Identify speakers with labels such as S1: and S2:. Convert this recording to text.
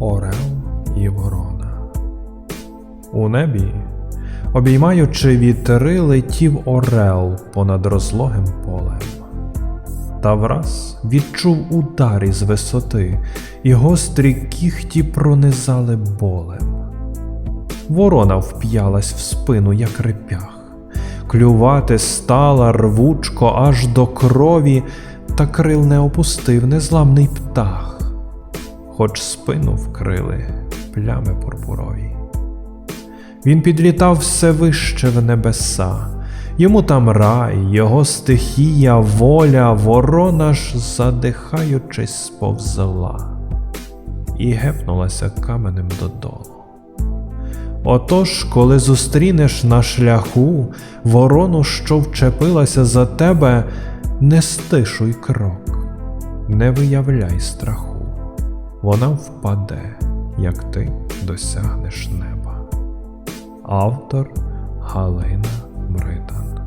S1: Орел і Ворона. У небі, обіймаючи вітри, летів орел понад розлогим полем. Та враз відчув удар із висоти, і гострі кіхті пронизали болем. Ворона вп'ялась в спину, як репях, клювати стала рвучко аж до крові, та крил не опустив незламний птах, хоч спину вкрили плями пурпурові. Він підлітав все вище в небеса, йому там рай, його стихія, воля, ворона ж, задихаючись, сповзла і гепнулася каменем додолу. Отож, коли зустрінеш на шляху ворону, що вчепилася за тебе, не стишуй крок, не виявляй страху, вона впаде, як ти досягнеш неба. Автор Галина Мридан